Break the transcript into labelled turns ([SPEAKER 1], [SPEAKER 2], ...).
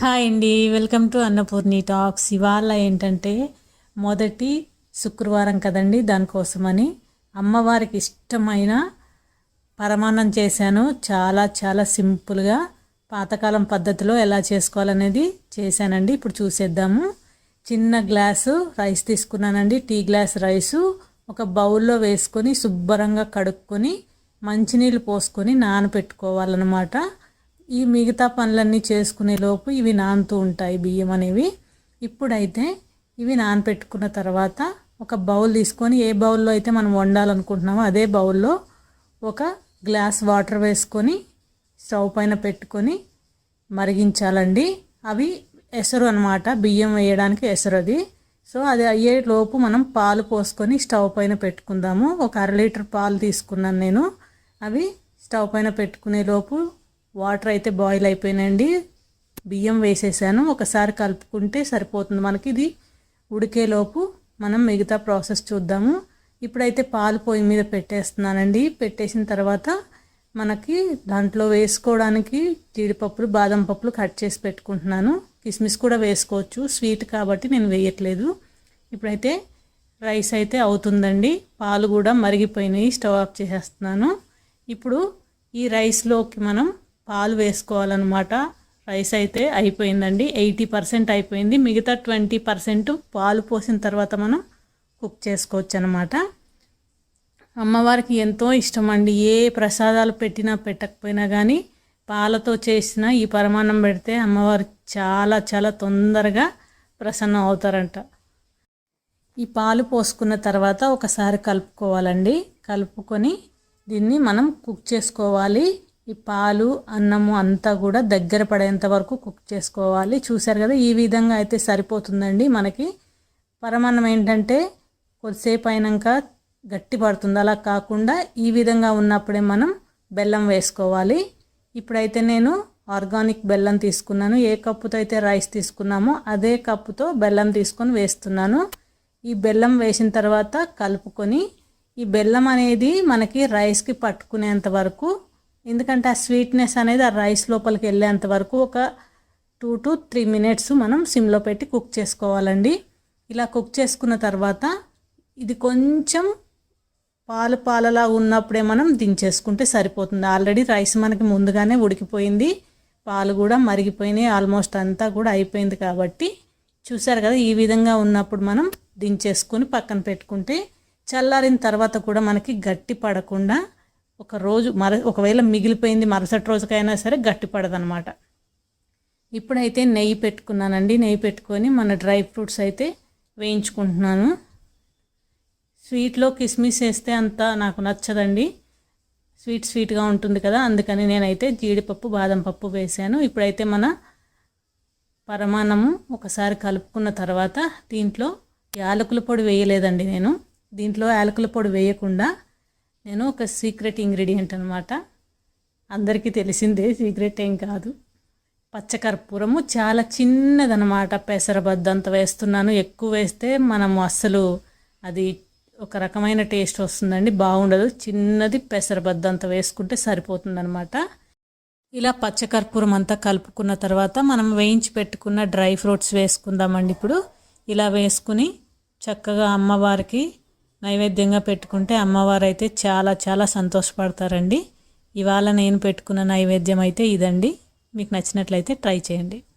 [SPEAKER 1] Hi అండి welcome to Annapurni talks. ఇవాళ ఏంటంటే మొదటి శుక్రవారం కదండి దానికోసమని అమ్మవారికి ఇష్టమైన పరమాన్నం చేశాను. చాలా చాలా సింపుల్గా పాతకాలం పద్ధతిలో ఎలా చేసుకోవాలనేది చేశానండి. ఇప్పుడు చూసేద్దాము. చిన్న గ్లాసు రైస్ తీసుకున్నానండి. టీ గ్లాస్ రైసు ఒక బౌల్లో వేసుకొని శుభ్రంగా కడుక్కొని మంచినీళ్ళు పోసుకొని నానపెట్టుకోవాలన్నమాట. ఈ మిగతా పనులన్నీ చేసుకునే లోపు ఇవి నానుతూ ఉంటాయి బియ్యం అనేవి. ఇప్పుడైతే ఇవి నానపెట్టుకున్న తర్వాత ఒక బౌల్ తీసుకొని ఏ బౌల్లో అయితే మనం వండాలనుకుంటున్నామో అదే బౌల్లో ఒక గ్లాస్ వాటర్ వేసుకొని స్టవ్ పైన పెట్టుకొని మరిగించాలండి. అవి ఎసరు అనమాట బియ్యం వేయడానికి ఎసరు అది. సో అది అయ్యే లోపు మనం పాలు పోసుకొని స్టవ్ పైన పెట్టుకుందాము. ఒక అర లీటర్ పాలు తీసుకున్నాను నేను. అవి స్టవ్ పైన పెట్టుకునే లోపు వాటర్ అయితే బాయిల్ అయిపోయినాయండి. బియ్యం వేసేసాను. ఒకసారి కలుపుకుంటే సరిపోతుంది. మనకి ఇది ఉడికేలోపు మనం మిగతా ప్రాసెస్ చూద్దాము. ఇప్పుడైతే పాలు పొయ్యి మీద పెట్టేస్తున్నానండి. పెట్టేసిన తర్వాత మనకి దాంట్లో వేసుకోవడానికి జీడిపప్పులు బాదం పప్పులు కట్ చేసి పెట్టుకుంటున్నాను. కిస్మిస్ కూడా వేసుకోవచ్చు. స్వీట్ కాబట్టి నేను వేయట్లేదు. ఇప్పుడైతే రైస్ అయితే అవుతుందండి. పాలు కూడా మరిగిపోయినాయి. స్టవ్ ఆఫ్ చేసేస్తున్నాను. ఇప్పుడు ఈ రైస్లోకి మనం పాలు వేసుకోవాలన్నమాట. రైస్ అయితే అయిపోయిందండి. ఎయిటీ పర్సెంట్ అయిపోయింది. మిగతా ట్వంటీ పర్సెంట్ పాలు పోసిన తర్వాత మనం కుక్ చేసుకోవచ్చు అనమాట అమ్మవారికి ఎంతో ఇష్టం అండి ఏ ప్రసాదాలు పెట్టినా పెట్టకపోయినా కానీ పాలతో చేసిన ఈ పరమాన్నం పెడితే అమ్మవారు చాలా చాలా తొందరగా ప్రసన్నం అవుతారంట. ఈ పాలు పోసుకున్న తర్వాత ఒకసారి కలుపుకోవాలండి. కలుపుకొని దీన్ని మనం కుక్ చేసుకోవాలి. ఈ పాలు అన్నము అంతా కూడా దగ్గర పడేంత వరకు కుక్ చేసుకోవాలి. చూసారు కదా ఈ విధంగా అయితే సరిపోతుందండి మనకి. పరమాన్నం ఏంటంటే కొద్దిసేపు అయినాక గట్టి పడుతుంది. అలా కాకుండా ఈ విధంగా ఉన్నప్పుడే మనం బెల్లం వేసుకోవాలి. ఇప్పుడైతే నేను ఆర్గానిక్ బెల్లం తీసుకున్నాను. ఏ కప్పుతో అయితే రైస్ తీసుకున్నామో అదే కప్పుతో బెల్లం తీసుకొని వేస్తున్నాను. ఈ బెల్లం వేసిన తర్వాత కలుపుకొని ఈ బెల్లం అనేది మనకి రైస్కి పట్టుకునేంత వరకు ఎందుకంటే ఆ స్వీట్నెస్ అనేది ఆ రైస్ లోపలికి వెళ్ళేంత వరకు ఒక టూ టు త్రీ మినిట్స్ మనం సిమ్లో పెట్టి కుక్ చేసుకోవాలండి. ఇలా కుక్ చేసుకున్న తర్వాత ఇది కొంచెం పాలు పాలలా ఉన్నప్పుడే మనం దించేసుకుంటే సరిపోతుంది. ఆల్రెడీ రైస్ మనకి ముందుగానే ఉడికిపోయింది. పాలు కూడా మరిగిపోయినాయి. ఆల్మోస్ట్ అంతా కూడా అయిపోయింది కాబట్టి చూసారు కదా ఈ విధంగా ఉన్నప్పుడు మనం దించేసుకొని పక్కన పెట్టుకుంటే చల్లారిన తర్వాత కూడా మనకి గట్టి పడకుండా ఒక రోజు మర ఒకవేళ మిగిలిపోయింది మరుసటి రోజుకైనా సరే గట్టిపడదనమాట ఇప్పుడైతే నెయ్యి పెట్టుకున్నానండి. నెయ్యి పెట్టుకొని మన డ్రై ఫ్రూట్స్ అయితే వేయించుకుంటున్నాను. స్వీట్లో కిస్మిస్ వేస్తే అంత నాకు నచ్చదండి. స్వీట్ స్వీట్గా ఉంటుంది కదా అందుకని నేనైతే జీడిపప్పు బాదం పప్పు వేసాను. ఇప్పుడైతే మన పరమాన్నము ఒకసారి కలుపుకున్న తర్వాత దీంట్లో యాలకుల పొడి వేయలేదండి నేను. దీంట్లో యాలకుల పొడి వేయకుండా నేను ఒక సీక్రెట్ ఇంగ్రీడియంట్ అనమాట అందరికీ తెలిసిందే సీక్రెట్ ఏం కాదు. పచ్చకర్పూరము చాలా చిన్నదనమాట పెసరబద్ద అంత వేస్తున్నాను. ఎక్కువ వేస్తే మనము అస్సలు అది ఒక రకమైన టేస్ట్ వస్తుందండి. బాగుండదు. చిన్నది పెసరబద్ద అంత వేసుకుంటే సరిపోతుందనమాట ఇలా పచ్చకర్పూరం అంతా కలుపుకున్న తర్వాత మనం వేయించి పెట్టుకున్న డ్రై ఫ్రూట్స్ వేసుకుందామండి ఇప్పుడు. ఇలా వేసుకుని చక్కగా అమ్మవారికి నైవేద్యంగా పెట్టుకుంటే అమ్మవారు అయితే చాలా చాలా సంతోషపడతారండి. ఇవాళ నేను పెట్టుకున్న నైవేద్యం అయితే ఇదండి. మీకు నచ్చినట్లయితే ట్రై చేయండి.